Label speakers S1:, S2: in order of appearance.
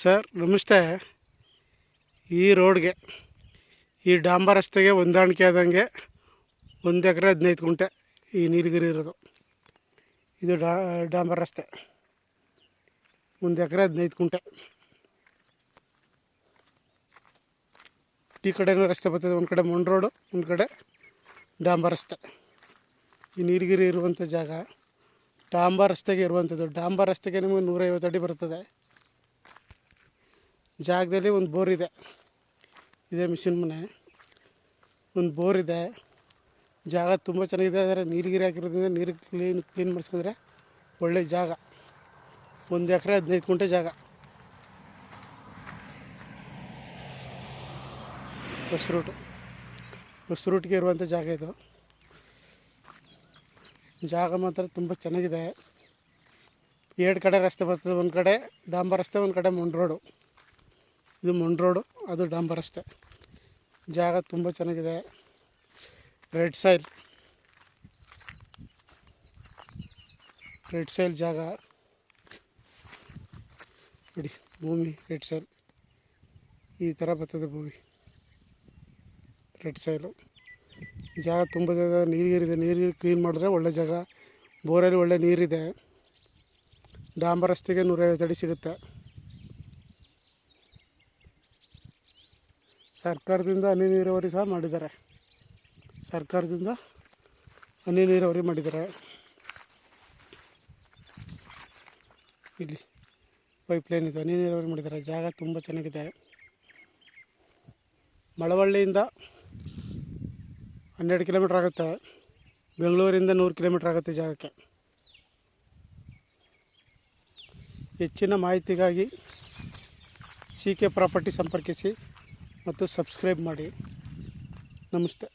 S1: Sir, ನಮಸ್ತೆ. ಈ ರೋಡ್ಗೆ, ಈ ಡಾಂಬರ್ ರಸ್ತೆಗೆ ಹೊಂದಾಣಿಕೆ ಆದಂಗೆ ಒಂದು ಎಕರೆ ಹದಿನೈದು ಗುಂಟೆ ಈ ನೀಲಗಿರಿ ಇರೋದು. ಇದು ಡಾ, ಡಾಂಬರ್ ರಸ್ತೆ. ಒಂದು ಎಕರೆ ಹದಿನೈದು ಗುಂಟೆ. ಈ ಕಡೆನೂ ರಸ್ತೆ ಬರ್ತದೆ, ಒಂದು ಕಡೆ ಮಣ್ಣು ರೋಡು, ಒಂದು ಕಡೆ ಡಾಂಬರ್ ರಸ್ತೆ. ಈ ನೀಲಗಿರಿ ಇರುವಂಥ ಜಾಗ ಡಾಂಬರ್ ರಸ್ತೆಗೆ ಇರುವಂಥದ್ದು. ಡಾಂಬರ್ ರಸ್ತೆಗೆ ನಿಮಗೆ ನೂರೈವತ್ತು ಅಡಿ ಬರ್ತದೆ ಜಾಗದಲ್ಲಿ ಒಂದು ಬೋರ್ ಇದೆ. ಇದೆ ಮಿಷಿನ್ ಮನೆ. ಒಂದು ಬೋರ್ ಇದೆ. ಜಾಗ ತುಂಬ ಚೆನ್ನಾಗಿದೆ. ಆದರೆ ನೀರಿಗೆ ಹಾಕಿರೋದ್ರಿಂದ ನೀರು ಕ್ಲೀನ್ ಕ್ಲೀನ್ ಮಾಡಿಸಿದ್ರೆ ಒಳ್ಳೆ ಜಾಗ. ಒಂದು ಎಕರೆ ಹದಿನೈದು ಗುಂಟೆ ಜಾಗ. ಬಸ್ ರೂಟು ಬಸ್ ರೂಟ್ಗೆ ಇರುವಂಥ ಜಾಗ ಇದು. ಜಾಗ ಮಾತ್ರ ತುಂಬ ಚೆನ್ನಾಗಿದೆ. ಎರಡು ಕಡೆ ರಸ್ತೆ ಬರ್ತದೆ. ಒಂದು ಕಡೆ ಡಾಂಬರ್ ರಸ್ತೆ, ಒಂದು ಕಡೆ ಮುಂಡ್ ರೋಡು. ಇದು ಮಣ್ ರೋಡು ಅದು ಡಾಂಬರ್ ರಸ್ತೆ. ಜಾಗ ತುಂಬ ಚೆನ್ನಾಗಿದೆ. ರೆಡ್ ಸೈಲ್ ರೆಡ್ ಸೈಲ್ ಜಾಗ. ನೋಡಿ, ಭೂಮಿ ರೆಡ್ ಸೈಲ್ ಈ ಥರ ಬರ್ತದೆ ಭೂಮಿ. ರೆಡ್ ಸೈಲು ಜಾಗ ತುಂಬ ಜಾಗ ನೀರಿದೆ ನೀರು ಕ್ಲೀನ್ ಮಾಡಿದ್ರೆ ಒಳ್ಳೆ ಜಾಗ. ಬೋರಲ್ಲಿ ಒಳ್ಳೆ ನೀರಿದೆ. ಡಾಂಬರ್ ರಸ್ತೆಗೆ ನೂರೈವತ್ತು ಅಡಿ ಸಿಗುತ್ತೆ. ಸರ್ಕಾರದಿಂದ ಹನಿ ನೀರಾವರಿ ಸಹ ಮಾಡಿದ್ದಾರೆ. ಸರ್ಕಾರದಿಂದ ಹನಿ ನೀರಾವರಿ ಮಾಡಿದ್ದಾರೆ. ಇಲ್ಲಿ ಪೈಪ್ಲೈನ್ ಇದೆ. ಹನಿ ನೀರಾವರಿ ಮಾಡಿದ್ದಾರೆ. ಜಾಗ ತುಂಬ ಚೆನ್ನಾಗಿದೆ. ಮಳವಳ್ಳಿಯಿಂದ ಹನ್ನೆರಡು ಕಿಲೋಮೀಟ್ರ್ ಆಗುತ್ತೆ. ಬೆಂಗಳೂರಿಂದ ನೂರು ಕಿಲೋಮೀಟ್ರ್ ಆಗುತ್ತೆ ಜಾಗಕ್ಕೆ. ಹೆಚ್ಚಿನ ಮಾಹಿತಿಗಾಗಿ ಸಿ ಕೆ ಪ್ರಾಪರ್ಟಿ ಸಂಪರ್ಕಿಸಿ. ಮತ್ತು ಸಬ್ಸ್ಕ್ರೈಬ್ ಮಾಡಿ. ನಮಸ್ತೆ.